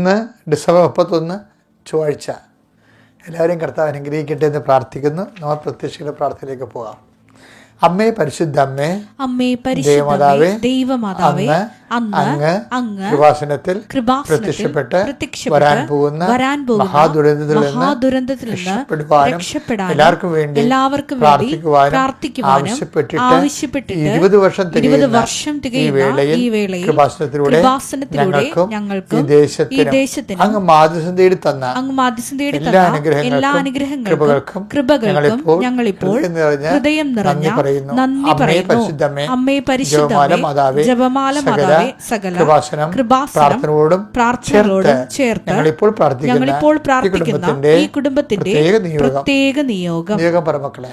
ഇന്ന് ഡിസംബർ മുപ്പത്തൊന്ന് ചൊവ്വാഴ്ച. എല്ലാവരെയും കർത്താവ് അനുഗ്രഹിക്കട്ടെ എന്ന് പ്രാർത്ഥിക്കുന്നു. നമ്മൾ പ്രത്യക്ഷയുടെ പ്രാർത്ഥനയിലേക്ക് പോകാം. അമ്മേ പരിശുദ്ധ അമ്മേ അമ്മേ ദൈവമാതാവേ ദൈവമാതാവേ അങ്ങ് അങ്ങ് കൃപാസനത്തിൽ പ്രത്യക്ഷപ്പെട്ട് വരാൻ പോകുന്ന വരാൻ പോകുന്ന മഹാദുരന്തത്തിൽ നിന്ന് മഹാദുരന്തത്തിൽ രക്ഷപ്പെടുവാനും എല്ലാവർക്കും വേണ്ടി എല്ലാവർക്കും പ്രാർത്ഥിക്കുവാനും പ്രാർത്ഥിക്കുവാനും ആവശ്യപ്പെട്ടിട്ട് ഇരുപത് വർഷം ഇരുപത് വർഷം ഈ തികയുന്ന വേളയിൽ ഈ വേളയിൽ കൃപാസനത്തിലൂടെ ഞങ്ങൾക്കും ഞങ്ങൾക്കും ഈ ദേശത്തിൽ അങ്ങ് മാതൃസം തേടി തന്ന അങ്ങ് എല്ലാ തന്ന എല്ലാ അനുഗ്രഹങ്ങൾക്കും കൃപകൾക്കും കൃപകൾ ഞങ്ങളിപ്പോൾ ഹൃദയം നിറഞ്ഞ പറയുന്നു. നന്ദി പറയുന്നു. പരിശുദ്ധമേ, അമ്മേ ജപമാല പരിശുദ്ധമേ ജപമാല മാതാവേ സകല കൃപാസനം പ്രാർത്ഥനയോടും പ്രാർത്ഥനകളോടും ചേർത്ത് ഞങ്ങളിപ്പോൾ പ്രാർത്ഥിക്കുന്ന ഈ കുടുംബത്തിന്റെ ഈ കുടുംബത്തിന്റെ പ്രത്യേക നിയോഗം. പ്രത്യേക നിയോഗം. നിയോഗം പറമക്കളെ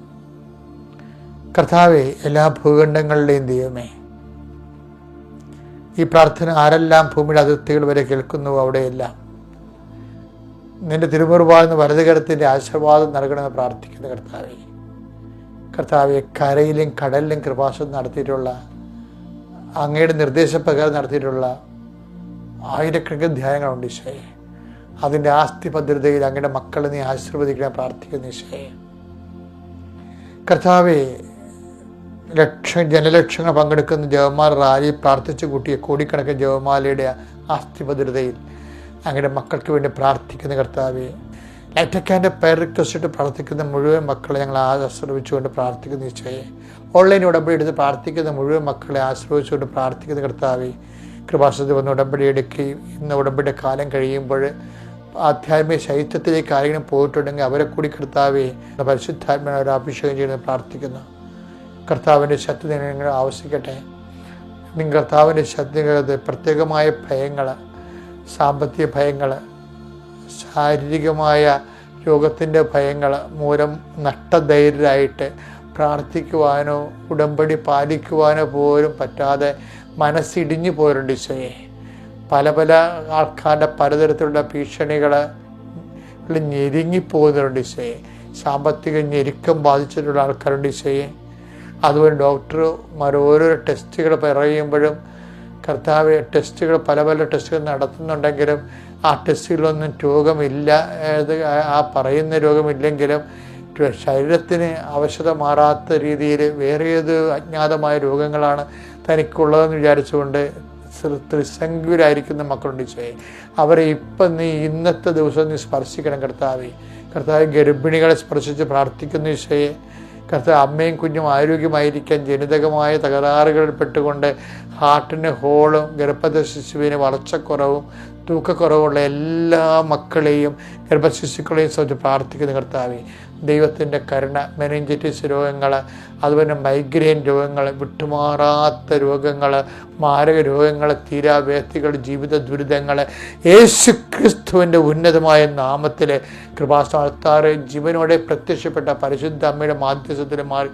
കർത്താവെ എല്ലാ ഭൂഖണ്ഡങ്ങളുടെയും ദൈവമേ ഈ പ്രാർത്ഥന ആരെല്ലാം ഭൂമിയുടെ അതിർത്തികൾ വരെ കേൾക്കുന്നു അവിടെയെല്ലാം? നിന്റെ തിരുമുറുപാടുന്ന വലതുകരത്തിന്റെ ആശീർവാദം നൽകണമെന്ന് പ്രാർത്ഥിക്കുന്ന കർത്താവെ. കർത്താവെ കരയിലും കടലിലും കൃപാസം നടത്തിയിട്ടുള്ള അങ്ങയുടെ നിർദ്ദേശപ്രകാരം നടത്തിയിട്ടുള്ള ആയിരക്കണക്കിന് ധ്യാനങ്ങളുണ്ട് ഈശോയെ. അതിന്റെ ആസ്തി ഭദ്രതയിൽ അങ്ങയുടെ മക്കളെ നീ ആശീർവദിക്കണം പ്രാർത്ഥിക്കുന്ന ഈശോയെ. കർത്താവെ ലക്ഷം ജനലക്ഷങ്ങൾ പങ്കെടുക്കുന്ന ജവന്മാർ റാലി പ്രാർത്ഥിച്ചു കൂട്ടിയ കോടിക്കണക്കിന് ജവമാലയുടെ ആസ്തിഭദ്രതയിൽ അങ്ങയുടെ മക്കൾക്ക് വേണ്ടി പ്രാർത്ഥിക്കുന്ന കർത്താവെ ലൈറ്റക്കാന്റെ പേർ റിക്വസ്റ്റ് ഇട്ട് പ്രാർത്ഥിക്കുന്ന മുഴുവൻ മക്കളെ ഞങ്ങൾ ആശ്രയിച്ചുകൊണ്ട് പ്രാർത്ഥിക്കുന്ന ഈശോയെ. ഓൺലൈൻ ഉടമ്പടി എടുത്ത് പ്രാർത്ഥിക്കുന്ന മുഴുവൻ മക്കളെ ആശ്രയിച്ചുകൊണ്ട് പ്രാർത്ഥിക്കുന്ന കർത്താവെ കൃപാസത്തിൽ വന്ന് ഉടമ്പടി എടുക്കുകയും ഇന്ന് ഉടമ്പടിയുടെ കാലം കഴിയുമ്പോൾ ആധ്യാത്മിക ശൈത്യത്തിലേക്ക് ആരെങ്കിലും പോയിട്ടുണ്ടെങ്കിൽ അവരെ കൂടി കർത്താവെ അവരെ അഭിഷേകം ചെയ്യുന്നത് പ്രാർത്ഥിക്കുന്നു. കർത്താവിന്റെ ശക്തി നിങ്ങൾ ആവശ്യിക്കട്ടെ. നിങ്ങൾ കർത്താവിന്റെ ശക്തികളത് പ്രത്യേകമായ ഭയങ്ങൾ സാമ്പത്തിക ഭയങ്ങൾ ശാരീരികമായ രോഗത്തിന്റെ ഭയങ്ങൾ മൂലം നഷ്ടധൈര്യരായിട്ട് പ്രാർത്ഥിക്കുവാനോ ഉടമ്പടി പാലിക്കുവാനോ പോലും പറ്റാതെ മനസ്സിടിഞ്ഞു പോരുണ്ട് ഈശോയെ. പല പല ആൾക്കാരുടെ പലതരത്തിലുള്ള ഭീഷണികൾ ഞെരുങ്ങിപ്പോകുന്നുണ്ട് ഈശോയെ. സാമ്പത്തിക ഞെരുക്കം ബാധിച്ചിട്ടുള്ള ആൾക്കാരുണ്ട് ഈശോയെ. അതുപോലെ ഡോക്ടർമാർ ഓരോരോ ടെസ്റ്റുകൾ പറയുമ്പോഴും കർത്താവ് ടെസ്റ്റുകൾ പല പല ടെസ്റ്റുകൾ നടത്തുന്നുണ്ടെങ്കിലും ആ ടെസ്റ്റുകളൊന്നും രോഗമില്ല ആ- പറയുന്ന രോഗമില്ലെങ്കിലും ശരീരത്തിന് അവശത മാറാത്ത രീതിയിൽ വേറെ ഏത് അജ്ഞാതമായ രോഗങ്ങളാണ് തനിക്കുള്ളതെന്ന് വിചാരിച്ചുകൊണ്ട് ത്രിസംഗുരായിരിക്കുന്ന മക്കളുണ്ട് ഈശോയെ. അവരെ ഇപ്പം നീ ഇന്നത്തെ ദിവസം നീ സ്പർശിക്കണം കർത്താവെ. കർത്താവ് ഗർഭിണികളെ സ്പർശിച്ച് പ്രാർത്ഥിക്കുന്ന ഈശോയെ. കർത്താവ് അമ്മയും കുഞ്ഞും ആരോഗ്യമായിരിക്കാൻ ജനിതകമായ തകരാറുകളിൽ പെട്ടുകൊണ്ട് ഹാർട്ടിന് ഹോളും ഗർഭത ശിശുവിന് വളർച്ചക്കുറവും തൂക്കക്കുറവുള്ള എല്ലാ മക്കളെയും ഗർഭശിശുക്കളെയും സംബന്ധിച്ച് പ്രാർത്ഥിക്കുന്ന കർത്താവെ. ദൈവത്തിന്റെ കരുണ മെനിഞ്ചറ്റിസ് രോഗങ്ങൾ അതുപോലെ മൈഗ്രെയിൻ രോഗങ്ങൾ വിട്ടുമാറാത്ത രോഗങ്ങൾ മാരക രോഗങ്ങൾ തീരാവേത്തികൾ ജീവിത ദുരിതങ്ങൾ യേശു ക്രിസ്തുവിന്റെ ഉന്നതമായ നാമത്തിൽ കൃപാസ്ഥാനത്താറ് ജീവനോടെ പ്രത്യക്ഷപ്പെട്ട പരിശുദ്ധ അമ്മയുടെ മാധ്യസ്ഥത്തിൽ മാറി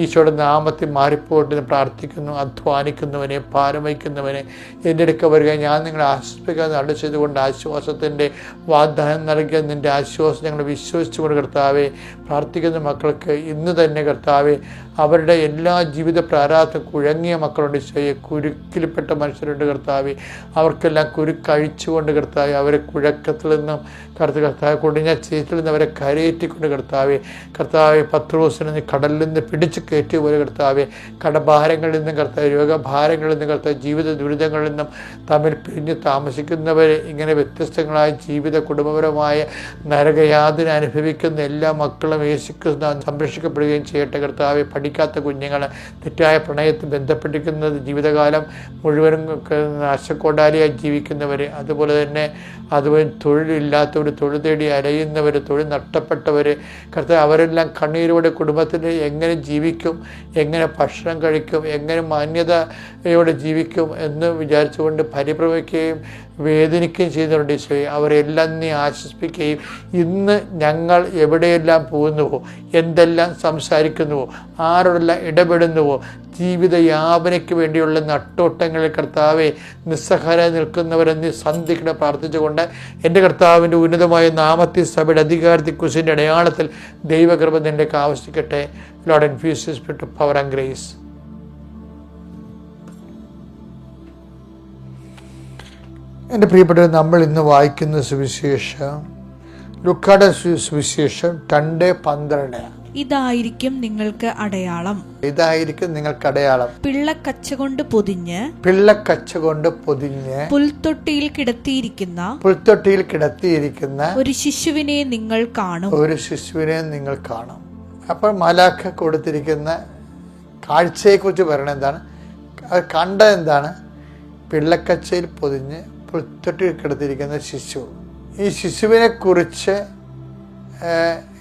ഈശോയുടെ നാമത്തിൽ മാറിപ്പോട്ടെന്ന് പ്രാർത്ഥിക്കുന്നു അധ്വാനിക്കുന്നവനെ ഭാരം വഹിക്കുന്നവനെ എന്റെ അടുക്ക വരിക. ഞാൻ നിങ്ങളെ ആശ്വസിപ്പിക്കാൻ നട ചെയ്തുകൊണ്ട് ആശ്വാസത്തിന്റെ വാഗ്ദാനം നൽകിയ നിന്റെ ആശ്വാസം ഞങ്ങൾ വിശ്വസിച്ചുകൊണ്ട് കർത്താവെ പ്രാർത്ഥിക്കുന്ന മക്കൾക്ക് ഇന്ന് തന്നെ കർത്താവെ അവരുടെ എല്ലാ ജീവിത പ്രാരാധ കുഴങ്ങിയ മക്കളുണ്ട് ഈശോയെ കുരുക്കിൽപ്പെട്ട മനുഷ്യരുണ്ട് കർത്താവെ. അവർക്കെല്ലാം കുരുക്കഴിച്ചുകൊണ്ട് കർത്താവെ അവരെ കുഴക്കത്തിൽ നിന്നും കറുത്ത് കർത്താവ് കൊടിഞ്ഞ ചേറ്റിൽ നിന്ന് അവരെ കരയേറ്റിക്കൊണ്ട് കർത്താവെ. കർത്താവെ ദിവസം നിന്ന് കടലിൽ നിന്ന് പിടിച്ച് കയറ്റിയ പോലെ കർത്താവെ. കടഭാരങ്ങളിൽ നിന്നും കർത്താവ് രോഗഭാരങ്ങളിൽ നിന്നും കർത്താവ് ജീവിത ദുരിതങ്ങളിൽ നിന്നും തമ്മിൽ പിരിഞ്ഞ് താമസിക്കുന്നവരെ ഇങ്ങനെ വ്യത്യസ്തങ്ങളായ ജീവിത കുടുംബപരമായ നരകയാതന അനുഭവിക്കുന്ന എല്ലാ മക്കളും യേശുക്രിസ്തു സംരക്ഷിക്കപ്പെടുകയും ചെയ്യട്ടെ കർത്താവെ. പഠിക്കാത്ത കുഞ്ഞുങ്ങൾ തെറ്റായ പ്രണയത്തിൽ ബന്ധപ്പെട്ടിരിക്കുന്നത് ജീവിതകാലം മുഴുവനും നാശക്കോടാലിയായി ജീവിക്കുന്നവർ അതുപോലെ തന്നെ അതുപോലെ തൊഴിലില്ലാത്തവർ തൊഴിൽ തേടി അലയുന്നവർ തൊഴിൽ നഷ്ടപ്പെട്ടവർ കർത്താവ് അവരെല്ലാം കണ്ണീരോടെ കുടുംബത്തിൽ എങ്ങനെ ജീവിക്കും എങ്ങനെ ഭക്ഷണം കഴിക്കും എങ്ങനെ മാന്യതയോടെ ജീവിക്കും എന്ന് വിചാരിച്ചുകൊണ്ട് പരിഭ്രമിക്കുകയും വേദനിക്കുകയും ചെയ്യുന്നുണ്ട് ഈശോയെ. അവരെല്ലാം നീ ആശ്വസിപ്പിക്കുകയും ഇന്ന് ഞങ്ങൾ എവിടെയെല്ലാം പോകുന്നുവോ എന്തെല്ലാം സംസാരിക്കുന്നുവോ ആരോടെല്ലാം ഇടപെടുന്നുവോ ജീവിത യാപനയ്ക്ക് വേണ്ടിയുള്ള നട്ടോട്ടങ്ങളിൽ കർത്താവെ നിസ്സഹാര നിൽക്കുന്നവരെ നീ സന്ധിക്കണം പ്രാർത്ഥിച്ചുകൊണ്ട് എന്റെ കർത്താവിന്റെ ഉന്നതമായ നാമത്തിൽ സഭയുടെ അധികാരത്തിൽ കുശിന്റെ അടയാളത്തിൽ ദൈവകൃപ നിന്റെ ആവശ്യിക്കട്ടെ Lord infuses spirit power and grace. എന്റെ പ്രിയപ്പെട്ടവർ നമ്മൾ ഇന്ന് വായിക്കുന്ന സുവിശേഷം ലുക്കാട സുവിശേഷം രണ്ട് പന്ത്രണ്ട്. ഇതായിരിക്കും നിങ്ങൾക്ക് അടയാളം. ഇതായിരിക്കും നിങ്ങൾക്ക് അടയാളം. പിള്ളക്കച്ച കൊണ്ട് പൊതിഞ്ഞ് പിള്ളക്കച്ച കൊണ്ട് പൊതിഞ്ഞ് പുൽത്തൊട്ടിയിൽ കിടത്തിയിരിക്കുന്ന പുൽത്തൊട്ടിയിൽ കിടത്തിയിരിക്കുന്ന ഒരു ശിശുവിനെ നിങ്ങൾ കാണും. ഒരു ശിശുവിനെ നിങ്ങൾ കാണും. അപ്പോൾ മലാഖ കൊടുത്തിരിക്കുന്ന കാഴ്ചയെക്കുറിച്ച് പറയണത് എന്താണ്? അത് കണ്ടത് എന്താണ്? പിള്ളക്കച്ചയിൽ പൊതിഞ്ഞ് പുൽത്തൊട്ടിയിൽ കിടത്തിയിരിക്കുന്ന ശിശു. ഈ ശിശുവിനെക്കുറിച്ച്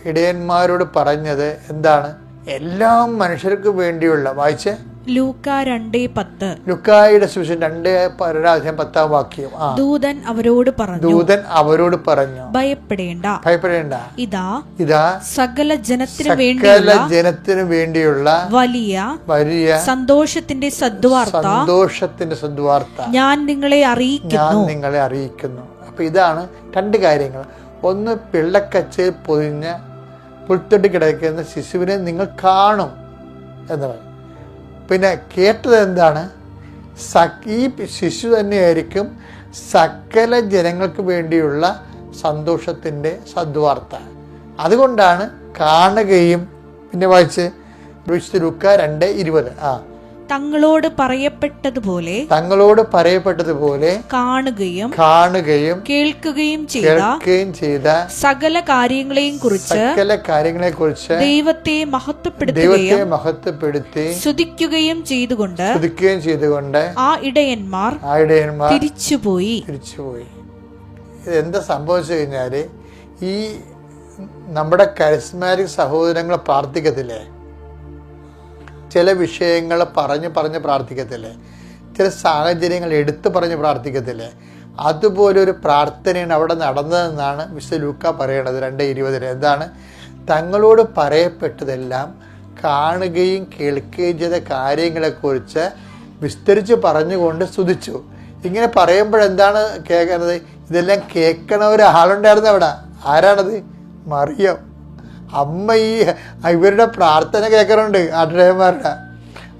ഇടയന്മാരോട് പറഞ്ഞത് എന്താണ്? എല്ലാ മനുഷ്യർക്ക് വേണ്ടിയുള്ള വായിച്ച്? ലൂക്ക രണ്ടേ പത്ത്. ലുക്കായുടെ സുവിശേഷം രണ്ട് പരാധ്യം പത്താം വാക്യം. ആ. ദൂതൻ അവരോട് പറഞ്ഞു ദൂതൻ അവരോട് പറഞ്ഞു ഭയപ്പെടേണ്ട. ഭയപ്പെടേണ്ട. ഇതാ ഇതാ സകല ജനത്തിനു സകല വേണ്ടിയുള്ള ജനത്തിനു വേണ്ടിയുള്ള വലിയ വലിയ സന്തോഷത്തിന്റെ സദ്വാർത്ത സന്തോഷത്തിന്റെ സദ്വാർത്ത ഞാൻ നിങ്ങളെ ഞാൻ അറിയിക്കുന്നു നിങ്ങളെ അറിയിക്കുന്നു. അപ്പൊ ഇതാണ് രണ്ട് കാര്യങ്ങൾ. ഒന്ന് പിള്ളക്കച്ചയിൽ പൊതിഞ്ഞ പുൽത്തൊട്ടി കിടക്കുന്ന ശിശുവിനെ നിങ്ങൾ കാണും എന്ന് പറയും. പിന്നെ കേട്ടത് എന്താണ്? ഈ ശിശു തന്നെയായിരിക്കും സകല ജനങ്ങൾക്ക് വേണ്ടിയുള്ള സന്തോഷത്തിന്റെ സദ്വാർത്ത. അതുകൊണ്ടാണ് കാണുകയും പിന്നെ വായിച്ച് വിശുദ്ധ ലുക്ക രണ്ട് ഇരുപത്. ആ. തങ്ങളോട് പറയപ്പെട്ടതുപോലെ തങ്ങളോട് പറയപ്പെട്ടതുപോലെ കാണുകയും കാണുകയും കേൾക്കുകയും ചെയ്ത കേൾക്കുകയും ചെയ്ത സകല കാര്യങ്ങളെയും കുറിച്ച് സകല കാര്യങ്ങളെ കുറിച്ച് ദൈവത്തെ ദൈവത്തെ മഹത്വപ്പെടുത്തുകയും മഹത്വപ്പെടുത്തി സ്തുതിക്കുകയും ചെയ്തുകൊണ്ട് സ്തുതിക്കുകയും ചെയ്തുകൊണ്ട് ആ ഇടയന്മാർ ആ ഇടയന്മാർ തിരിച്ചുപോയി. തിരിച്ചുപോയി. എന്താ സംഭവിച്ചു കഴിഞ്ഞാൽ ഈ നമ്മുടെ കരിസ്മാറ്റിക് സഹോദരങ്ങൾ പ്രാർത്ഥിക്കത്തില്ലേ? ചില വിഷയങ്ങൾ പറഞ്ഞ് പറഞ്ഞ് പ്രാർത്ഥിക്കത്തില്ലേ? ചില സാഹചര്യങ്ങൾ എടുത്തു പറഞ്ഞ് പ്രാർത്ഥിക്കത്തില്ലേ? അതുപോലൊരു പ്രാർത്ഥനയാണ് അവിടെ നടന്നതെന്നാണ് വിശുദ്ധ ലൂക്ക പറയണത് രണ്ട് ഇരുപതിന് എന്താണ്? തങ്ങളോട് പറയപ്പെട്ടതെല്ലാം കാണുകയും കേൾക്കുകയും ചെയ്ത കാര്യങ്ങളെക്കുറിച്ച് വിസ്തരിച്ച് പറഞ്ഞുകൊണ്ട് സ്തുതിച്ചു. ഇങ്ങനെ പറയുമ്പോഴെന്താണ് കേൾക്കുന്നത്? ഇതെല്ലാം കേൾക്കണ ഒരാളുണ്ടായിരുന്നു അവിടെ. ആരാണത്? മറിയം. അമ്മ ഈ ഇവരുടെ പ്രാർത്ഥന കേൾക്കാറുണ്ട് ആട്ടിടയന്മാരുടെ.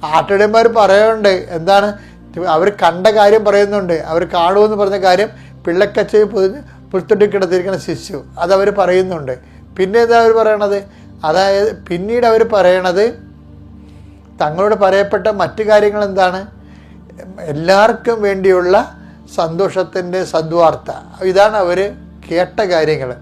ആട്ടിടയന്മാർ പറയാറുണ്ട് എന്താണ്? അവർ കണ്ട കാര്യം പറയുന്നുണ്ട്. അവർ കാണുമെന്ന് പറഞ്ഞ കാര്യം പിള്ളക്കച്ചയിൽ പൊതിഞ്ഞ് പുൽത്തൊട്ടി കിടത്തിരിക്കുന്ന ശിശു അതവർ പറയുന്നുണ്ട്. പിന്നെ എന്താ അവർ പറയണത്? അതായത് പിന്നീട് അവർ പറയണത് തങ്ങളോട് പറയപ്പെട്ട മറ്റു കാര്യങ്ങൾ എന്താണ്? എല്ലാവർക്കും വേണ്ടിയുള്ള സന്തോഷത്തിന്റെ സദ്വാർത്ത. ഇതാണ് അവർ കേട്ട കാര്യങ്ങൾ.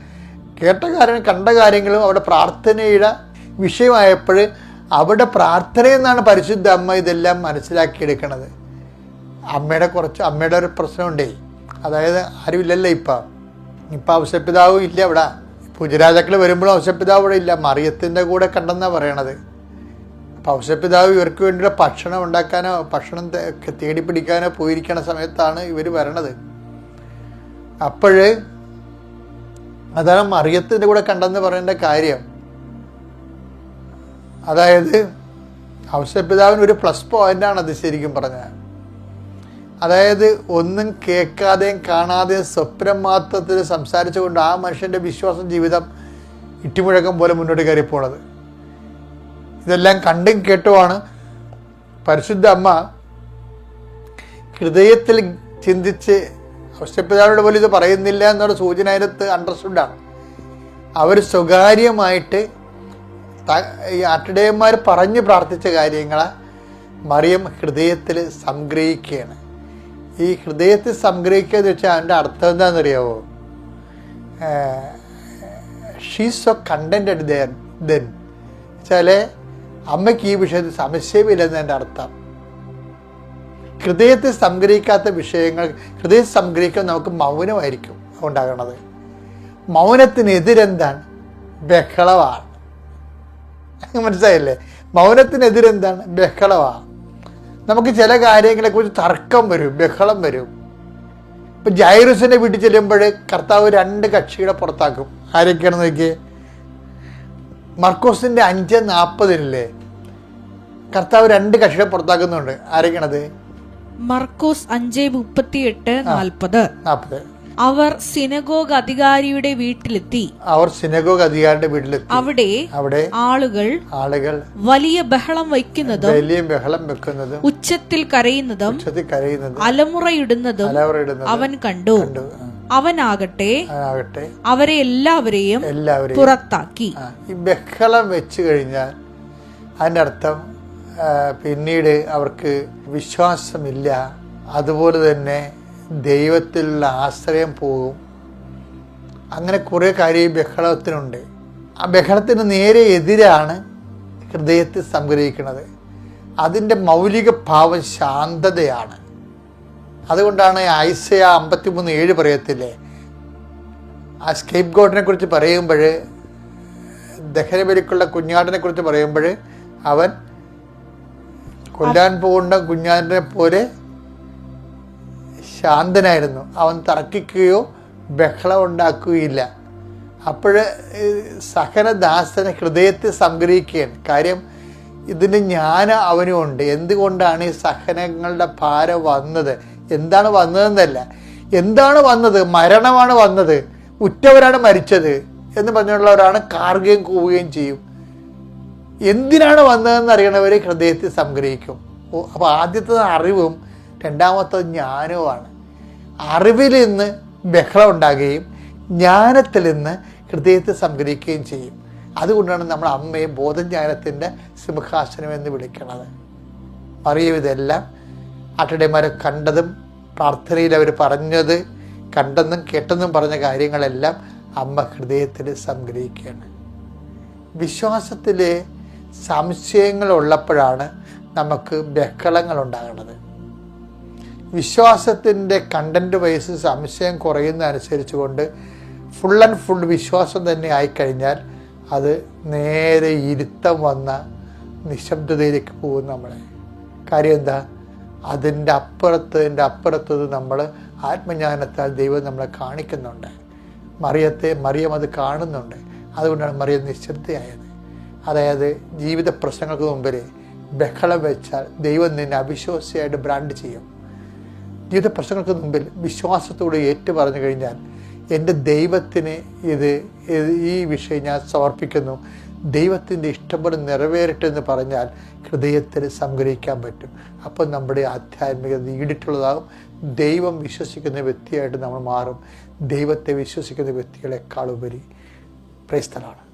കേട്ട കാര്യങ്ങൾ കണ്ട കാര്യങ്ങളും അവിടെ പ്രാർത്ഥനയുടെ വിഷയമായപ്പോൾ അവിടെ പ്രാർത്ഥനയെന്നാണ് പരിശുദ്ധ അമ്മ ഇതെല്ലാം മനസ്സിലാക്കിയെടുക്കണത്. അമ്മയുടെ കുറച്ച് അമ്മയുടെ ഒരു പ്രശ്നമുണ്ടേ. അതായത് ആരുമില്ലല്ലോ ഇപ്പം. ഇപ്പം അവശപിതാവും ഇല്ല അവിടെ പൂജരാജാക്കൾ വരുമ്പോഴും അവശപിതാവ് ഇവിടെ ഇല്ല. മറിയത്തിന്റെ കൂടെ കണ്ടെന്നാണ് പറയണത്. അപ്പം അവശപിതാവ് ഇവർക്ക് വേണ്ടിയുള്ള ഭക്ഷണം ഉണ്ടാക്കാനോ ഭക്ഷണം തേടി പിടിക്കാനോ പോയിരിക്കണ സമയത്താണ് ഇവർ വരണത്. അപ്പോഴ് അതാണ് മറിയത്തിന്റെ കൂടെ കണ്ടെന്ന് പറയേണ്ട കാര്യം. അതായത് ഔഷപിതാവിന് ഒരു പ്ലസ് പോയിന്റാണ് അത് ശരിക്കും പറഞ്ഞത്. അതായത് ഒന്നും കേൾക്കാതെയും കാണാതെയും സ്വപ്നം മാത്രത്തിൽ സംസാരിച്ചുകൊണ്ട് ആ മനുഷ്യന്റെ വിശ്വാസം ജീവിതം ഇട്ടിമുഴക്കം പോലെ മുന്നോട്ട് കയറി പോണത് ഇതെല്ലാം കണ്ടും കേട്ടുമാണ് പരിശുദ്ധ അമ്മ ഹൃദയത്തിൽ ചിന്തിച്ച് ഔഷപിതാവിനോട് പോലും ഇത് പറയുന്നില്ല എന്നൊരു സൂചന അതിനകത്ത് അണ്ടർസ്റ്റുഡാണ് അവർ സ്വകാര്യമായിട്ട് ഈ ആട്ടിടയന്മാർ പറഞ്ഞ് പ്രാർത്ഥിച്ച കാര്യങ്ങളെ മറിയം ഹൃദയത്തിൽ സംഗ്രഹിക്കുകയാണ്. ഈ ഹൃദയത്തിൽ സംഗ്രഹിക്കുക എന്ന് വെച്ചാൽ അതിന്റെ അർത്ഥം എന്താണെന്നറിയാവോ? ഷീസ് സോ കണ്ടന്റഡ് ദെൻ വെച്ചാൽ അമ്മയ്ക്ക് ഈ വിഷയത്തിൽ സംശയമില്ലെന്ന് എന്റെ അർത്ഥം. ഹൃദയത്തിൽ സംഗ്രഹിക്കാത്ത വിഷയങ്ങൾ ഹൃദയത്തിൽ സംഗ്രഹിക്കാൻ നമുക്ക് മൗനമായിരിക്കും ഉണ്ടാകുന്നത് മൗനത്തിനെതിരെന്താണ്? ബഹളമാണ് മനസ്സിലായില്ലേ? മൗനത്തിനെതിരെന്താണ്? ബഹളമാണ് നമുക്ക് ചില കാര്യങ്ങളെ കുറിച്ച് തർക്കം വരും ബഹളം വരും. ഇപ്പം ജൈറസിനെ വീട്ടിൽ ചെല്ലുമ്പോൾ കർത്താവ് രണ്ട് കക്ഷികളെ പുറത്താക്കും. ആരൊക്കെയാണെന്ന് നോക്കിയേ? മർക്കോസിന്റെ അഞ്ച് നാൽപ്പതിനില്ലേ കർത്താവ് രണ്ട് കക്ഷികളെ പുറത്താക്കുന്നുണ്ട്. ആരൊക്കെയാണത്? മർക്കോസ് അഞ്ച് മുപ്പത്തിയെട്ട് നാൽപ്പത്. നാൽപ്പത്. അവർ സിനഗോഗ് അധികാരിയുടെ വീട്ടിലെത്തി. അവർ സിനഗോഗ് അധികാരിയുടെ വീട്ടിലെത്തി. അവിടെ അവിടെ ആളുകൾ ആളുകൾ വലിയ ബഹളം വയ്ക്കുന്നതും വലിയ ബഹളം വെക്കുന്നതും ഉച്ചത്തിൽ കരയുന്നതും ഉച്ചത്തിൽ കരയുന്നതും അലമുറയിടുന്നതും അവൻ കണ്ടു. അവനാകട്ടെ ആകട്ടെ അവരെ എല്ലാവരെയും എല്ലാവരെയും പുറത്താക്കി. ഈ ബഹളം വെച്ചു കഴിഞ്ഞാൽ അതിന്റെ അർത്ഥം പിന്നീട് അവർക്ക് വിശ്വാസമില്ല. അതുപോലെ തന്നെ ദൈവത്തിലുള്ള ആശ്രയം പോകും അങ്ങനെ കുറേ കാര്യം ബഹളത്തിനുണ്ട്. ആ ബഹളത്തിന് നേരെ എതിരാണ് ഹൃദയത്തിൽ സംഗ്രഹിക്കുന്നത്. അതിന്റെ മൗലിക ഭാവം ശാന്തതയാണ്. അതുകൊണ്ടാണ് ഐസയ അമ്പത്തിമൂന്ന് ഏഴ് പറയത്തില്ലേ? ആ സ്കേപ്പ് ഗോഡിനെ കുറിച്ച് പറയുമ്പോൾ ദഹനബലിക്കുള്ള കുഞ്ഞാടിനെ കുറിച്ച് പറയുമ്പോൾ അവൻ കൊല്ലാൻ പോകേണ്ട കുഞ്ഞാനെ പോലെ ശാന്തനായിരുന്നു. അവൻ തർക്കിക്കുകയോ ബഹളം ഉണ്ടാക്കുകയില്ല. അപ്പോൾ സഹനദാസനെ ഹൃദയത്തെ സംഗ്രഹിക്കുകയാണ്. കാര്യം ഇതിന് ഞാൻ അവനുമുണ്ട്. എന്തുകൊണ്ടാണ് ഈ സഹനങ്ങളുടെ ഭാരം വന്നത്? എന്താണ് വന്നതെന്നല്ല. എന്താണ് വന്നത്? മരണമാണ് വന്നത്. ഉറ്റവരാണ് മരിച്ചത് എന്ന് പറഞ്ഞുള്ളവരാണ് കാർഗയും കൂവുകയും ചെയ്യും. എന്തിനാണ് വന്നതെന്ന് അറിയണവർ ഹൃദയത്തിൽ സംഗ്രഹിക്കും. അപ്പോൾ ആദ്യത്തെ അറിവും രണ്ടാമത്തത് ജ്ഞാനവുമാണ്. അറിവിൽ നിന്ന് ബഹളം ഉണ്ടാകുകയും ജ്ഞാനത്തിൽ നിന്ന് ഹൃദയത്തിൽ സംഗ്രഹിക്കുകയും ചെയ്യും. അതുകൊണ്ടാണ് നമ്മൾ അമ്മയെ ബോധജ്ഞാനത്തിന്റെ സിംഹാസനം എന്ന് വിളിക്കുന്നത് അറിയും ഇതെല്ലാം അട്ടടിമാരെ കണ്ടതും പ്രാർത്ഥനയിൽ അവർ പറഞ്ഞത് കണ്ടെന്നും കേട്ടെന്നും പറഞ്ഞ കാര്യങ്ങളെല്ലാം അമ്മ ഹൃദയത്തിൽ സംഗ്രഹിക്കുകയാണ്. വിശ്വാസത്തിൽ സംശയങ്ങൾ ഉള്ളപ്പോഴാണ് നമുക്ക് ബഹളങ്ങൾ ഉണ്ടാകുന്നത് വിശ്വാസത്തിന്റെ കണ്ടന്റ് വൈസ് സംശയം കുറയുന്നതനുസരിച്ച് കൊണ്ട് ഫുൾ ആൻഡ് ഫുൾ വിശ്വാസം തന്നെ ആയിക്കഴിഞ്ഞാൽ അത് നേരെ ഇരുത്തം വന്ന നിശബ്ദതയിലേക്ക് പോകും നമ്മളെ. കാര്യം എന്താ? അതിന്റെ അപ്പുറത്തതിന്റെ അപ്പുറത്തത് നമ്മൾ ആത്മജ്ഞാനത്താൽ ദൈവം നമ്മളെ കാണിക്കുന്നുണ്ട്. മറിയത്തെ മറിയം അത് കാണുന്നുണ്ട്. അതുകൊണ്ടാണ് മറിയം നിശബ്ദയായത്. അതായത് ജീവിത പ്രശ്നങ്ങൾക്ക് മുമ്പിൽ ബഹളം വെച്ചാൽ ദൈവം നിന്നെ അവിശ്വാസിയായിട്ട് ബ്രാൻഡ് ചെയ്യും. ജീവിത പ്രശ്നങ്ങൾക്ക് മുമ്പിൽ വിശ്വാസത്തോട് ഏറ്റു പറഞ്ഞു കഴിഞ്ഞാൽ എന്റെ ദൈവത്തിന് ഇത് ഈ വിഷയം ഞാൻ സമർപ്പിക്കുന്നു. ദൈവത്തിന്റെ ഇഷ്ടപ്പെട്ട് നിറവേറട്ടെ എന്ന് പറഞ്ഞാൽ ഹൃദയത്തിൽ സംഗ്രഹിക്കാൻ പറ്റും. അപ്പോൾ നമ്മുടെ ആധ്യാത്മികത ഈടിട്ടുള്ളതാകും ദൈവം വിശ്വസിക്കുന്ന വ്യക്തിയായിട്ട് നമ്മൾ മാറും. ദൈവത്തെ വിശ്വസിക്കുന്ന വ്യക്തികളെക്കാളുപരി. പ്രൈസ്തലാണ്